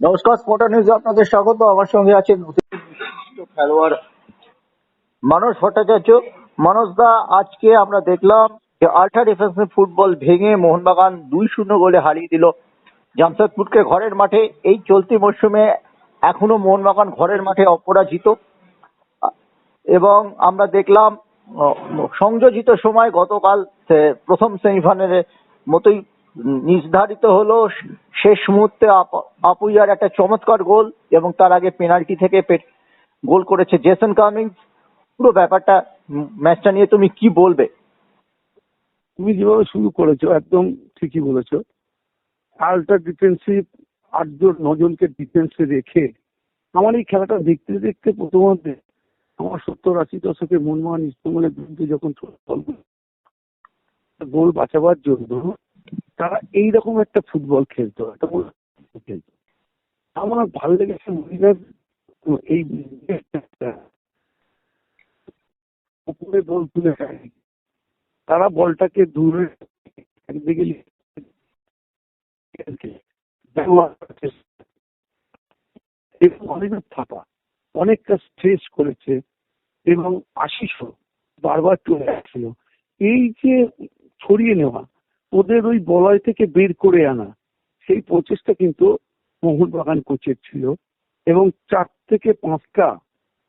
নমস্কার স্পটার নিউজে আপনাদের স্বাগত। আমার সঙ্গে আছেন খেলোয়াড় মানস ভট্টাচার্য। মানস দা, আজকে আমরা দেখলাম যে আল্ট্রা ডিফেন্সিভ ফুটবল ভেঙে মোহনবাগান দুই শূন্য গোলে হারিয়ে দিল জামশেদপুরকে ঘরের মাঠে। এই চলতি মরশুমে এখনও মোহনবাগান ঘরের মাঠে অপরাজিত। এবং আমরা দেখলাম সংযোজিত সময় গতকাল প্রথম সেমিফাইনালের মতোই নির্ধারিত হলো, শেষ মুহূর্তে আপ- আপুইয়ার একটা চমৎকার গোল এবং তার আগে পেনাল্টি থেকে গোল করেছে জেসন কামিংস পুরো ব্যাপারটা ম্যাচটা নিয়ে তুমি কি বলবে? তুমি যেভাবে শুরু করেছ, একদম ঠিকই বলেছ। আল্ট্রা ডিফেন্সিভ আটজন, নজনকে ডিফেন্সে রেখে আমার এই খেলাটা দেখতে দেখতে প্রথমত আমার সত্তর আশি দশকে মনমোহন ইস্টবেঙ্গলের বিরুদ্ধে যখন গোল বাঁচাবার জন্য তারা এইরকম একটা ফুটবল খেলতো, একটা খেলতো। আমার ভালো লেগেছে মহিলার এই উপরে বল তুলে তারা বলটাকে দূরে একদিকে এবং অনেক থাপা অনেকটা স্ট্রেস করেছে এবং আশিসও বারবার চলে আসছিল। এই যে ছড়িয়ে নেওয়া ওদের ওই বলয় থেকে বের করে আনা। সেই প্রচেষ্টা কিন্তু মোহনবাগান কোচের ছিল এবং চার থেকে পাঁচটা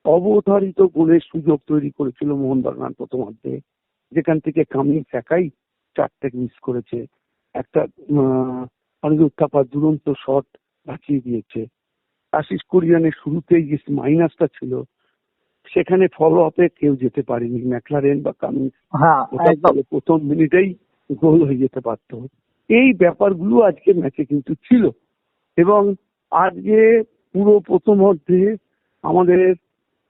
অবধারিত গোলের সুযোগ তৈরি করেছিল মোহনবাগান প্রথমার্ধে যেখান থেকে কামিংস একাই চারটে মিস করেছে। একটা অনিরুদ্ধ থাপার দুরন্ত শট বাঁচিয়ে দিয়েছে। আশিস কোরিয়ানের শুরুতেই যে মাইনাসটা ছিল সেখানে ফলো আপে কেউ যেতে পারেনি। ম্যাকলারেন বা কামিংস হ্যাঁ প্রথম মিনিটেই গোল হয়ে যেতে পারত এই ব্যাপারগুলো আজকে ম্যাচে কিন্তু ছিল। এবং আজকে পুরো প্রথম অর্ধে আমাদের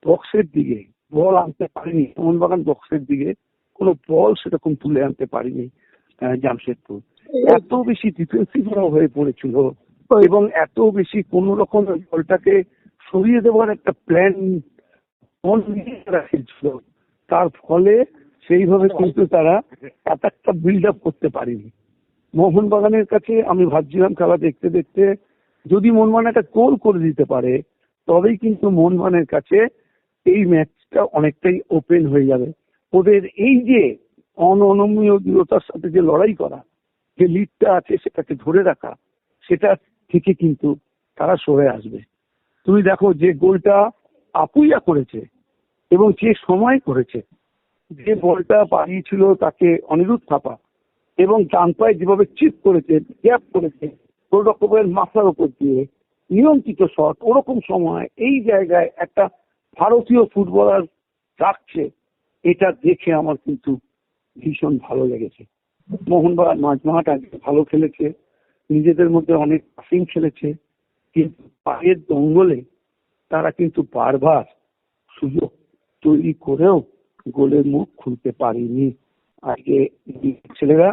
বক্সের দিকে বল আনতে পারেনি। মোহনবাগান বক্সের দিকে কোনো বল সেরকম তুলে আনতে পারেনি জামশেদপুর। এত বেশি ডিফেন্সিভ হয়ে পড়েছিল এবং এত বেশি কোন রকম বলটাকে সরিয়ে দেওয়ার একটা প্ল্যান খেলছিল। তার ফলে সেইভাবে কিন্তু তারা এত একটা বিল্ড আপ করতে পারেনি। মোহনবাগানের কাছে আমি ভাবছিলাম খেলা দেখতে দেখতে যদি মোহনবাগান একটা গোল করে দিতে পারে, তবেই কিন্তু মোহনবাগানের কাছে এই ম্যাচটা অনেকটাই ওপেন হয়ে যাবে। ওদের এই যে অনমনীয় দৃঢ়তার সাথে যে লড়াই করা, যে লিডটা আছে সেটাকে ধরে রাখা, সেটা থেকে কিন্তু তারা সরে আসবে। তুমি দেখো যে গোলটা আপুইয়া করেছে এবং যে সময় করেছে যে বলটা পাঠিয়েছিল তাকে অনিরুদ্ধ থাপা এবং ডান পায়ে যেভাবে চিপ করেছে গ্যাপ করেছে রকমের মাথার উপর দিয়ে নিয়ন্ত্রিত শট ওরকম সময় এই জায়গায় একটা ভারতীয় ফুটবলার রাখছে, এটা দেখে আমার কিন্তু ভীষণ ভালো লেগেছে। মোহনবাগান মাঝমাঠ আজকে ভালো খেলেছে, নিজেদের মধ্যে অনেক পাসিং খেলেছে, কিন্তু পায়ের দঙ্গলে তারা কিন্তু বারবার সুযোগ তৈরি করেও গোলের মুখ খুলতে পারেনি। আজকে ছেলেরা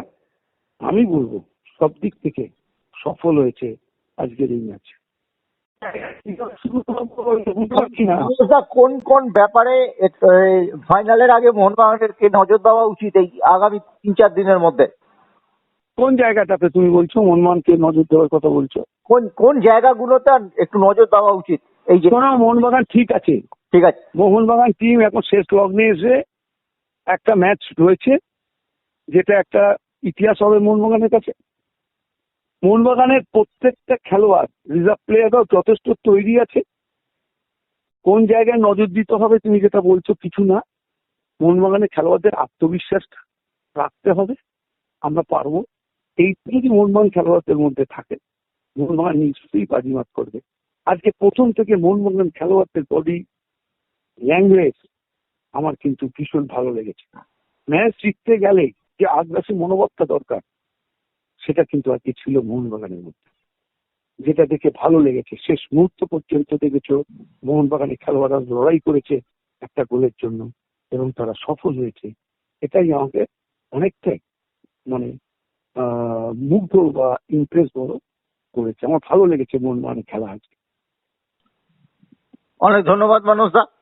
আমি বলব সব দিক থেকে সফল হয়েছে আজকের এই ম্যাচ। কোন কোন ব্যাপারে ফাইনালের আগে মোহনবাগানকে নজর দেওয়া উচিত এই আগামী তিন চার দিনের মধ্যে? কোন জায়গাটাতে তুমি বলছো মনমানকে নজর দেওয়ার কথা বলছো? কোন কোন জায়গাগুলোতে একটু নজর দেওয়া উচিত? এই যে মোহনবাগান ঠিক আছে। ঠিক আছে। মোহনবাগান টিম এখন শেষ লগ্নে এসে একটা ম্যাচ রয়েছে যেটা একটা ইতিহাস হবে মোহনবাগানের কাছে। মোহনবাগানের প্রত্যেকটা খেলোয়াড় রিজার্ভ প্লেয়াররাও যথেষ্ট তৈরি আছে। কোন জায়গায় নজর দিতে হবে তুমি যেটা বলছো কিছু না। মোহনবাগানের খেলোয়াড়দের আত্মবিশ্বাস রাখতে হবে। আমরা পারব। এই যদি মোহনবাগান খেলোয়াড়দের মধ্যে থাকে, মোহনবাগান নিশ্চয়ই বাজিমাত করবে। আজকে প্রথম থেকে মোহনবাগান খেলোয়াড়দের বডি ল্যাঙ্গুয়েজ আমার কিন্তু ভীষণ ভালো লেগেছে। ম্যাচ জিততে গেলে যে আগ্রাসী মনোভাবটা দরকার, সেটা কিন্তু আজকে ছিল মোহনবাগানের মধ্যে। যেটা দেখে ভালো লেগেছে। শেষ মুহূর্ত পর্যন্ত দেখেছ, মোহনবাগানের খেলোয়াড়রা লড়াই করেছে একটা গোলের জন্য এবং তারা সফল হয়েছে। এটাই আমাকে অনেকটাই মানে মুগ্ধ বা ইমপ্রেস বড় করেছে। আমার ভালো লেগেছে মোহনবাগানের খেলা আজকে। অনেক ধন্যবাদ মানুষ দা।